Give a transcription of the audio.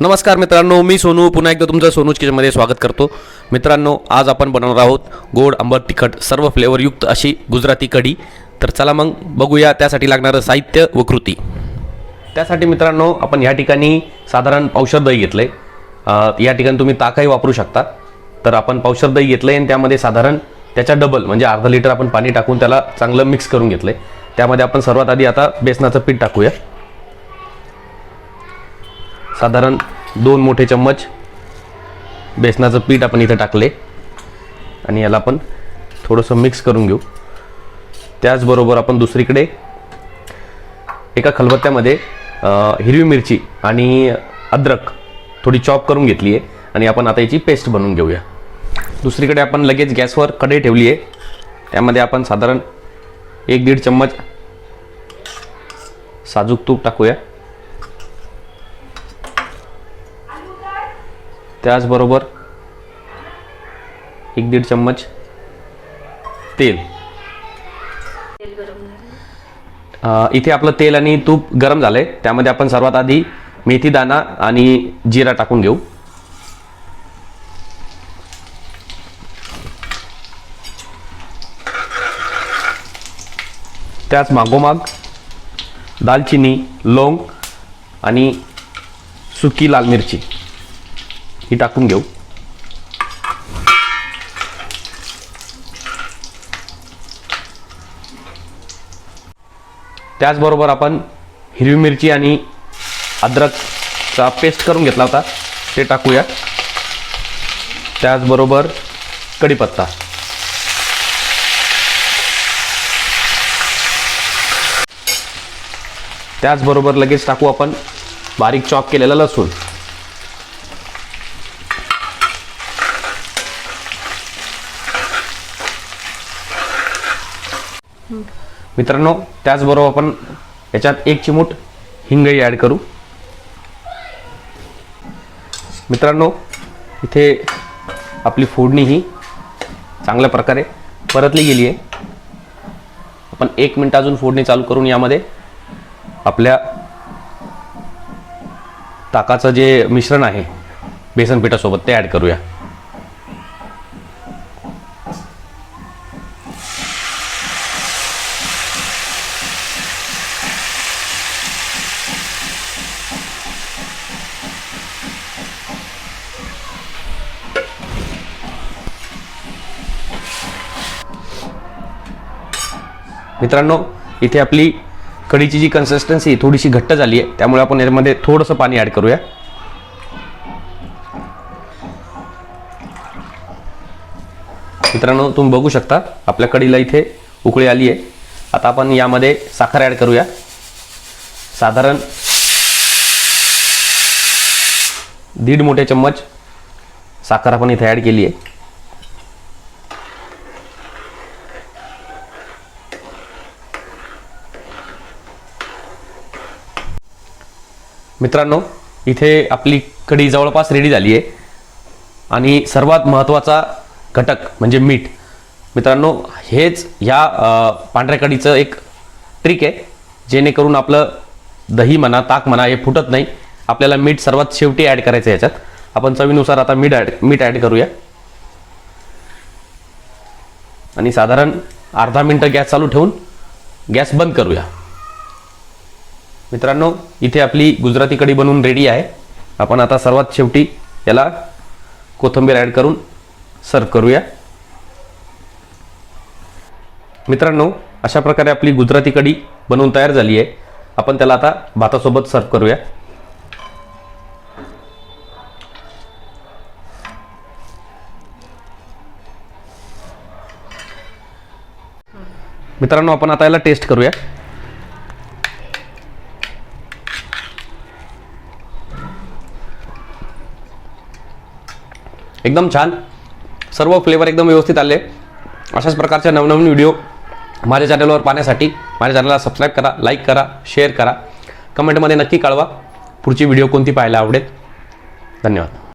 नमस्कार मित्रांनो मी सोनू. पुन्हा एकदा तुमचं सोनूज किचनमध्ये स्वागत करतो. मित्रांनो आज आपण बनवणार आहोत गोड आंबट तिखट सर्व फ्लेवरयुक्त अशी गुजराती कढी. तर चला मग बघूया त्यासाठी लागणारं साहित्य व कृती. त्यासाठी मित्रांनो आपण या ठिकाणी साधारण पावशर दही घेतलं आहे या ठिकाणी तुम्ही ताकही वापरू शकता. तर आपण पावशर दही घेतलं आहे आणि त्यामध्ये साधारण त्याच्या डबल म्हणजे अर्धा लिटर आपण पाणी टाकून त्याला चांगलं मिक्स करून घेतलं आहे त्यामध्ये आपण सर्वात आधी आता बेसनाचं पीठ टाकूया. साधारण दोन मोठे चम्मच बेसनाचं पीठ आपण इथं टाकले. आणि याला आपण थोडंसं मिक्स करून घेऊ. त्याचबरोबर आपण दुसरीकडे एका खलबत्त्यामध्ये हिरवी मिरची आणि अद्रक थोडी चॉप करून घेतली आहे. आणि आपण आता याची पेस्ट बनवून घेऊया. दुसरीकडे आपण लगेच गॅसवर कढई ठेवली आहे. त्यामध्ये आपण साधारण एक दीड चम्मच साजूक तूप टाकूया. त्याचबरोबर एक दीड चम्मच तेल. इथे आपलं तेल आणि तूप गरम झालंय. त्यामध्ये आपण सर्वात आधी मेथी दाणा आणि जिरा टाकून घेऊ. त्याच मागोमाग दालचिनी लोंग आणि सुकी लाल मिरची. ही टाकून घेऊ. त्याचबरोबर आपण हिरवी मिरची आणि अद्रकचा पेस्ट करून घेतला होता ते टाकूया. त्याचबरोबर कढीपत्ता. त्याचबरोबर लगेच टाकू आपण बारीक चॉप केलेला लसूण. मित्रांनो त्याचबरोबर आपण याच्यात एक चिमूट हिंगही ॲड करू. मित्रांनो इथे आपली फोडणी ही चांगल्या प्रकारे परतली गेली आहे. आपण एक मिनटं अजून फोडणी चालू करून यामध्ये आपल्या ताकाचं जे मिश्रण आहे बेसन पिठासोबत ते ॲड करूया. मित्रांनो इथे आपली कढीची जी कन्सिस्टन्सी थोडीशी घट्ट झाली आहे. त्यामुळे आपण यामध्ये थोडंसं पाणी ॲड करूया. मित्रांनो तुम्ही बघू शकता आपल्या कढीला इथे उकळी आली आहे. आता आपण यामध्ये साखर ॲड करूया. साधारण दीड मोठे चम्मच साखर आपण इथे ॲड केली आहे. मित्रांनो इथे आपली कढी जवळपास रेडी झाली आहे आणि सर्वात महत्त्वाचा घटक म्हणजे मीठ. मित्रांनो हेच ह्या पांढऱ्या कढीचं एक ट्रिक आहे जेणेकरून आपलं दही म्हणा ताक म्हणा हे फुटत नाही. आपल्याला मीठ सर्वात शेवटी ॲड करायचं आहे याच्यात. आपण चवीनुसार आता मीठ ॲड मीठ ॲड करूया. आणि साधारण अर्धा मिनटं गॅस चालू ठेवून गॅस बंद करूया. मित्रांनो इथे आपली गुजराती कढी बनवून रेडी आहे. आपण आता सर्वात शेवटी याला कोथिंबीर ॲड करून सर्व करूया. मित्रांनो अशा प्रकारे आपली गुजराती कढी बनवून तयार झाली आहे. आपण त्याला आता भातासोबत सर्व करूया. मित्रांनो आपण आता याला टेस्ट करूया. एकदम छान. सर्व फ्लेवर एकदम व्यवस्थित आले. अशाच प्रकारच्या नवनवीन व्हिडिओ माझ्या चॅनलवर पाहण्यासाठी माझ्या चॅनलला सबस्क्राईब करा लाईक करा शेअर करा. कमेंटमध्ये नक्की कळवा. पुढची व्हिडिओ कोणती पाहायला आवडेल. धन्यवाद.